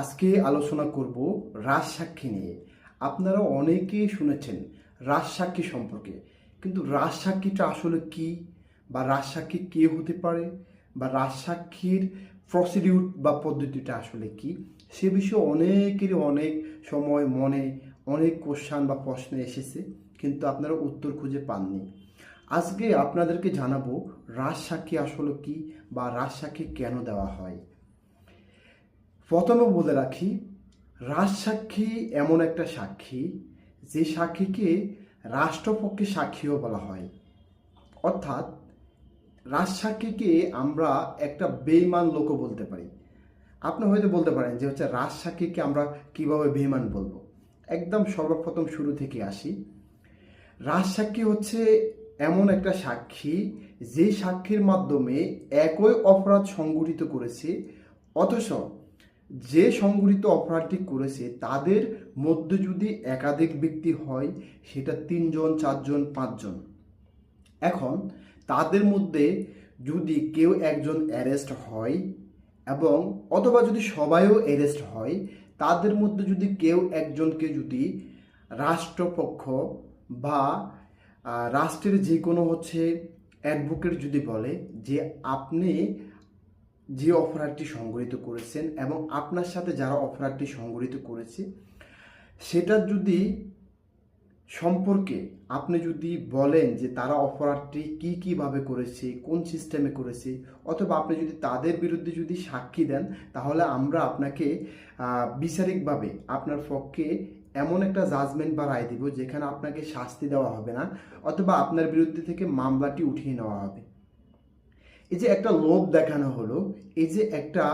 আজকে আলোচনা করব রাজসাক্ষী নিয়ে। আপনারা অনেকেই শুনেছেন রাজসাক্ষী সম্পর্কে, কিন্তু রাজসাক্ষীটা আসলে কি বা রাজসাক্ষী কে হতে পারে বা রাজসাক্ষীর প্রসিডিউট বা পদ্ধতিটা আসলে কি? সে বিষয়ে অনেকেরই অনেক সময় মনে, অনেক কোশ্চান বা প্রশ্ন এসেছে, কিন্তু আপনারা উত্তর খুঁজে পাননি। আজকে আপনাদেরকে জানাব রাজসাক্ষী আসলে কি বা রাজসাক্ষী কেন দেওয়া হয়। প্রথমে বলে রাখি, রাজসাক্ষী এমন একটা সাক্ষী, যে সাক্ষীকে রাষ্ট্রপক্ষে সাক্ষীও বলা হয়। অর্থাৎ, রাজসাক্ষীকে আমরা একটা বেইমান লোকও বলতে পারি। আপনি হয়তো বলতে পারেন যে হচ্ছে রাজসাক্ষীকে আমরা কীভাবে বেইমান বলব? একদম সর্বপ্রথম শুরু থেকে আসি। রাজসাক্ষী হচ্ছে এমন একটা সাক্ষী, যে সাক্ষীর মাধ্যমে একই অপরাধ সংগঠিত করেছে, অথচ যে সংগঠিত অপরাধটি করেছে, তাদের মধ্যে যদি একাধিক ব্যক্তি হয়, সেটা তিনজন, চারজন, পাঁচজন। এখন তাদের মধ্যে যদি কেউ একজন অ্যারেস্ট হয় এবং অথবা যদি সবাইও অ্যারেস্ট হয়, তাদের মধ্যে যদি কেউ একজনকে যদি রাষ্ট্রপক্ষ বা রাষ্ট্রের যে কোনো হচ্ছে অ্যাডভোকেট যদি বলে যে আপনি যে অপরাধটি সংগঠিত করেছেন এবং আপনার সাথে যারা অপরাধটি সংগঠিত করেছে, সেটা যদি সম্পর্কে আপনি যদি বলেন যে তারা অপরাধটি কি কীভাবে করেছে, কোন সিস্টেমে করেছে, অথবা আপনি যদি তাদের বিরুদ্ধে যদি সাক্ষী দেন, তাহলে আমরা আপনাকে বিচারিকভাবে আপনার পক্ষে এমন একটা জাজমেন্ট বা রায় দিব যেখানে আপনাকে শাস্তি দেওয়া হবে না, অথবা আপনার বিরুদ্ধে থেকে মামলাটি উঠিয়ে নেওয়া হবে। এই যে একটা লোভ দেখানো হলো, এই যে একটা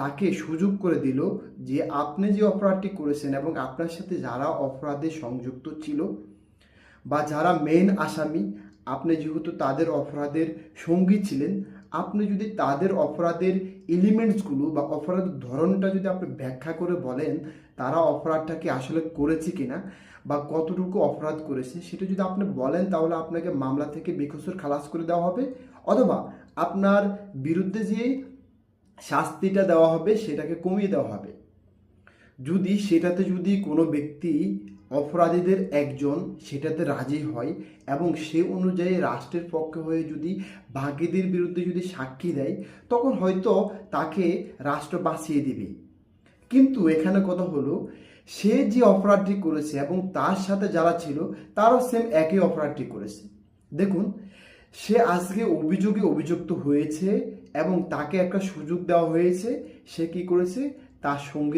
তাকে সুযোগ করে দিল যে আপনি যে অপরাধটি করেছেন এবং আপনার সাথে যারা অপরাধে সংযুক্ত ছিল বা যারা মেন আসামি, আপনি যেহেতু তাদের অপরাধের সঙ্গী ছিলেন, আপনি যদি তাদের অপরাধের এলিমেন্টসগুলো বা অপরাধের ধরনটা যদি আপনি ব্যাখ্যা করে বলেন, তারা অপরাধটাকে আসলে করেছে কিনা বা কতটুকু অপরাধ করেছে, সেটা যদি আপনি বলেন তাহলে আপনাকে মামলা থেকে বেকসুর খালাস করে দেওয়া হবে, অথবা আপনার বিরুদ্ধে যে শাস্তিটা দেওয়া হবে, সেটাকে কমিয়ে দেওয়া হবে। যদি সেটাতে যদি কোনো ব্যক্তি অপরাধীদের একজন সেটাতে রাজি হয় এবং সে অনুযায়ী রাষ্ট্রের পক্ষে হয়ে যদি বাকিদের বিরুদ্ধে যদি সাক্ষী দেয়, তখন হয়তো তাকে রাষ্ট্র বাঁচিয়ে দিবে। কিন্তু এখানে কথা হলো, সে যে অপরাধটি করেছে এবং তার সাথে যারা ছিল, তারও সেম একই অপরাধটি করেছে। দেখুন সে আজকে অভিযোগে অভিযুক্ত হয়েছে এবং তাকে একটা সুযোগ দেওয়া হয়েছে, সে কি করেছে? তার সঙ্গী